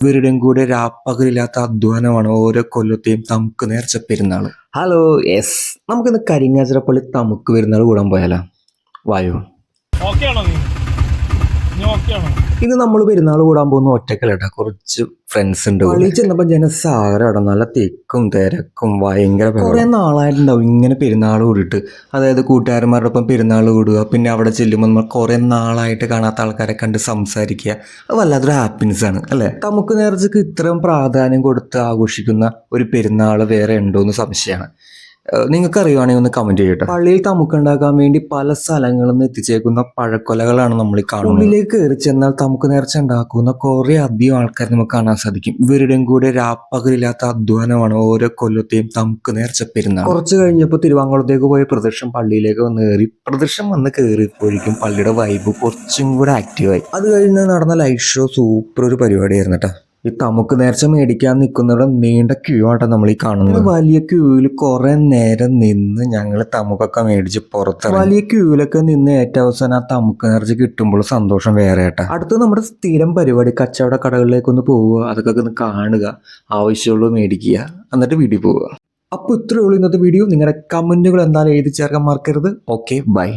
ഇവരുടെയും കൂടെ രാപ്പകലില്ലാത്ത അധ്വാനമാണ് ഓരോ കൊല്ലത്തെയും തമുക്ക് നേർച്ച പെരുന്നാൾ ഹലോ യെസ് നമുക്കിന്ന് കരിങ്ങാച്ചിറപ്പള്ളി തമുക്ക് പെരുന്നാൾ കൂടാൻ പോയാലോ? വായോ. ഓക്കെ ആണോ ഇന്ന് നമ്മൾ പെരുന്നാൾ കൂടാൻ പോകുന്ന ഒറ്റക്കല്ലട്ടാ. കുറച്ച് ഫ്രണ്ട്സ് ഉണ്ട് പള്ളി ചെന്നപ്പോൾ ജനസാഗരം നല്ല തിക്കും തിരക്കും ഭയങ്കര കുറെ നാളായിട്ടുണ്ടാവും ഇങ്ങനെ പെരുന്നാൾ കൂടിയിട്ട്. അതായത് കൂട്ടുകാരന്മാരുടെ ഒപ്പം പെരുന്നാൾ കൂടുക പിന്നെ അവിടെ ചെല്ലുമ്പോൾ നമ്മൾ കുറെ നാളായിട്ട് കാണാത്ത ആൾക്കാരെ കണ്ട് സംസാരിക്കുക. അത് വല്ലാത്തൊരു ഹാപ്പിനെസ് ആണ് അല്ലേ? നമുക്ക് നേർച്ചക്ക് ഇത്രയും പ്രാധാന്യം കൊടുത്ത് ആഘോഷിക്കുന്ന ഒരു പെരുന്നാൾ വേറെ ഉണ്ടോ എന്ന് സംശയമാണ്. നിങ്ങൾക്ക് അറിയുവാണെങ്കിൽ ഒന്ന് കമന്റ് ചെയ്യട്ടെ പള്ളിയിൽ തമുക്കുണ്ടാക്കാൻ വേണ്ടി പല സ്ഥലങ്ങളിൽ നിന്ന് എത്തിച്ചേക്കുന്ന പഴക്കൊലകളാണ് നമ്മൾ ഈ കാണുന്നത്. ഉള്ളിലേക്ക് കയറി ചെന്നാൽ തമുക്ക് നേർച്ച ഉണ്ടാക്കുന്ന കുറെ അധികം ആൾക്കാർ നമുക്ക് കാണാൻ സാധിക്കും. ഇവരുടെയും കൂടെ രാപ്പകലില്ലാത്ത അധ്വാനമാണ് ഓരോ കൊല്ലത്തെയും തമുക്ക് നേർച്ച പെരുന്നാൾ. കുറച്ച് കഴിഞ്ഞപ്പോൾ തിരുവാങ്കുളത്തേക്ക് പോയ പ്രദർശനം പള്ളിയിലേക്ക് വന്ന് കയറി. പ്രദർശനം വന്ന് കയറിയപ്പോഴേക്കും പള്ളിയുടെ വൈബ് കുറച്ചും കൂടെ ആക്റ്റീവായി അത് കഴിഞ്ഞ് നടന്ന ലൈറ്റ് ഷോ സൂപ്പർ ഒരു പരിപാടിയായിരുന്നു കേട്ടോ. ഈ തമുക്ക് നേരത്തെ മേടിക്കാൻ നിൽക്കുന്നവിടെ നീണ്ട ക്യൂ ആട്ടോ നമ്മൾ ഈ കാണുന്നത്. വലിയ ക്യൂവിൽ കുറെ നേരം നിന്ന് ഞങ്ങൾ തമുക്കൊക്കെ മേടിച്ച് പുറത്ത് വലിയ ക്യൂവിലൊക്കെ നിന്ന് ഏറ്റവും അവസാനം ആ തമുക്ക് നേർച്ച കിട്ടുമ്പോൾ സന്തോഷം വേറെ ആട്ടാ. അടുത്ത് നമ്മുടെ സ്ഥിരം പരിപാടി കച്ചവട കടകളിലേക്ക് ഒന്ന് പോവുക അതൊക്കെ ഒന്ന് കാണുക ആവശ്യമുള്ളൂ മേടിക്കുക എന്നിട്ട് വീട്ടിൽ പോവുക. അപ്പോൾ ഇത്രയേ ഉള്ളൂ ഇന്നത്തെ വീഡിയോ. നിങ്ങളുടെ കമന്റുകൾ എന്തായാലും എഴുതി ചേർക്കാൻ മറക്കരുത്. Okay bye.